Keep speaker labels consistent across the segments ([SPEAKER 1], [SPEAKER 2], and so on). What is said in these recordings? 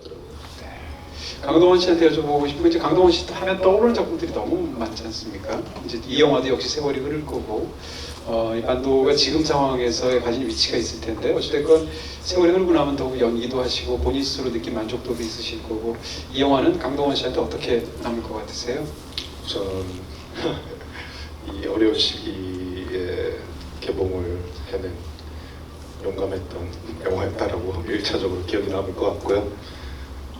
[SPEAKER 1] 같더라고요.
[SPEAKER 2] 강동원 씨한테 여쭤보고 싶은 게 이제 강동원 씨 하면 떠오르는 작품들이 너무 많지 않습니까? 이제 이 영화도 역시 세월이 흐를 거고 어, 이 반도가 지금 상황에서의 가진 위치가 있을 텐데 어찌됐건 세월이 흐르고 나면 더욱 연기도 하시고 본인 스스로 느낀 만족도도 있으실 거고 이 영화는 강동원 씨한테 어떻게 남을 것 같으세요?
[SPEAKER 1] 우선 이 어려운 시기에 개봉을 해낸 용감했던 영화였다라고 일차적으로 기억이 남을 것 같고요.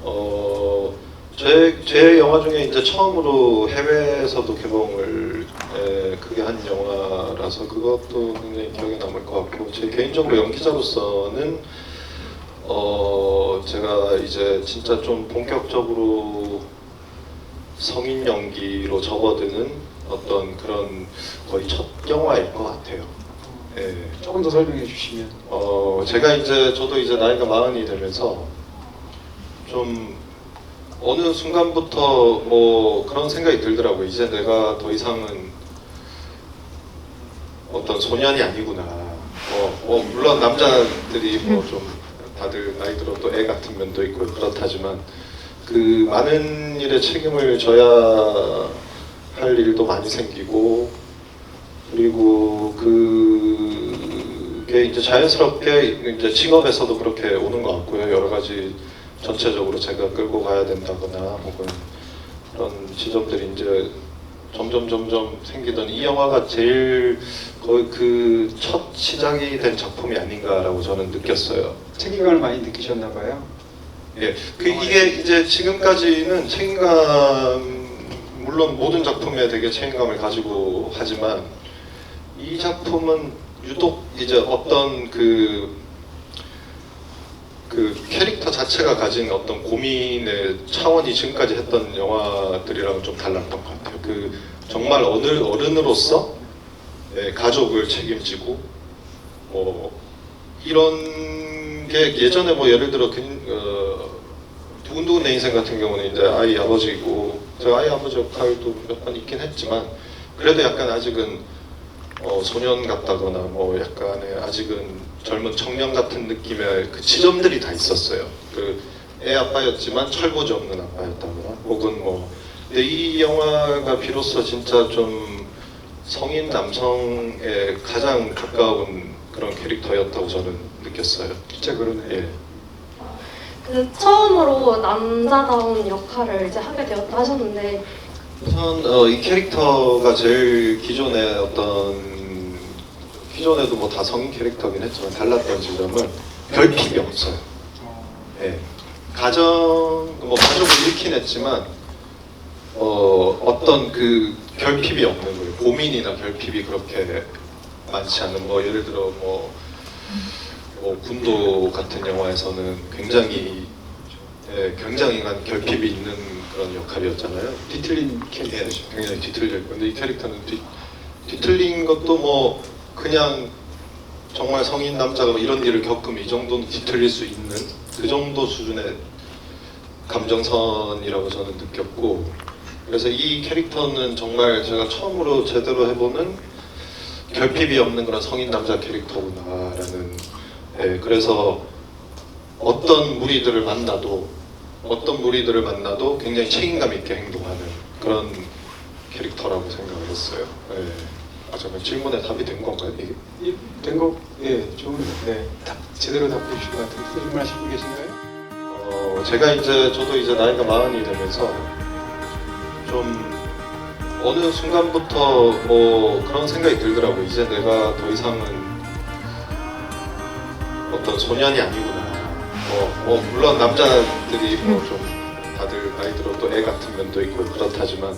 [SPEAKER 1] 어, 제, 제 영화 중에 이제 처음으로 해외에서도 개봉을 에, 크게 한 영화라서 그것도 굉장히 기억에 남을 것 같고 제 개인적으로 연기자로서는 어, 제가 이제 진짜 좀 본격적으로 성인 연기로 접어드는 어떤 그런 거의 첫 영화일 것 같아요. 예.
[SPEAKER 2] 조금 더 설명해 주시면
[SPEAKER 1] 어, 제가 이제 저도 이제 나이가 마흔이 되면서 좀 어느 순간부터 뭐 그런 생각이 들더라고요. 이제 내가 더 이상은 어떤 소년이 아니구나. 뭐, 뭐 물론 남자들이 뭐 좀 다들 나이 들어 또애 같은 면도 있고 그렇다지만 그 많은 일에 책임을 져야 할 일도 많이 생기고 그리고 그게 이제 자연스럽게 이제 직업에서도 그렇게 오는 것 같고요. 여러 가지 전체적으로 제가 끌고 가야 된다거나 혹은 그런 지점들이 이제 점점 점점 생기던 이 영화가 제일 거의 그 첫 시작이 된 작품이 아닌가라고 저는 느꼈어요.
[SPEAKER 2] 책임감을 많이 느끼셨나 봐요.
[SPEAKER 1] 예, 그 이게 이제 지금까지는 책임감 물론 모든 작품에 되게 책임감을 가지고 하지만 이 작품은 유독 이제 어떤 그, 그 캐릭터 자체가 가진 어떤 고민의 차원이 지금까지 했던 영화들이랑은 좀 달랐던 것 같아요. 그 정말 어느 어른으로서 예, 가족을 책임지고 뭐 이런 게 예전에 뭐 예를 들어 그, 어, 두근두근 내 인생 같은 경우는 이제 아이 아버지고 제가 아이 아버지 역할도 몇 번 있긴 했지만 그래도 약간 아직은 어, 소년 같다거나 뭐 약간의 아직은 젊은 청년 같은 느낌의 그 지점들이 다 있었어요. 그 애 아빠였지만 철부지 없는 아빠였다거나 혹은 뭐 근데 이 영화가 비로소 진짜 좀 성인 남성에 가장 가까운 그런 캐릭터였다고 저는 느꼈어요.
[SPEAKER 2] 진짜 그러네요.
[SPEAKER 1] 예.
[SPEAKER 3] 그 처음으로 남자다운 역할을 이제 하게 되었다 하셨는데
[SPEAKER 1] 우선 어, 이 캐릭터가 제일 기존의 어떤 기존에도 뭐 다 성인 캐릭터긴 했지만 달랐던 지점은 결핍이 없어요. 예. 가정 뭐 가족을 잃긴 했지만 어, 어떤 그 결핍이 없는 거예요. 고민이나 결핍이 그렇게 많지 않은 뭐 예를 들어 뭐, 뭐 군도 같은 영화에서는 굉장히 예, 굉장히 간 결핍이 있는 그런 역할이었잖아요.
[SPEAKER 2] 뒤틀린
[SPEAKER 1] 예,
[SPEAKER 2] 캐릭터죠.
[SPEAKER 1] 굉장히 있고 근데 이 캐릭터는 뒤, 뒤틀린 것도 뭐 그냥 정말 성인 남자가 뭐 이런 일을 겪으면 이 정도는 뒤틀릴 수 있는 그 정도 수준의 감정선이라고 저는 느꼈고 그래서 이 캐릭터는 정말 제가 처음으로 제대로 해보는 결핍이 없는 그런 성인 남자 캐릭터구나라는 예, 그래서 어떤 무리들을 만나도 어떤 무리들을 만나도 굉장히 책임감 있게 행동하는 그런 캐릭터라고 생각을 했어요. 예. 아 잠깐 질문에 답이 된 건가요 이게?
[SPEAKER 2] 된 거 예, 좋은 네. 답, 제대로 답해 주실 것 같아요. 또 질문하실 분 계신가요?
[SPEAKER 1] 어, 제가 이제 저도 이제 나이가 마흔이 되면서 좀 어느 순간부터 뭐 그런 생각이 들더라고요. 이제 내가 더 이상은 어떤 소년이 아니구나. 뭐, 뭐 물론 남자들이 뭐 좀 다들 나이 들어 또애 같은 면도 있고 그렇다지만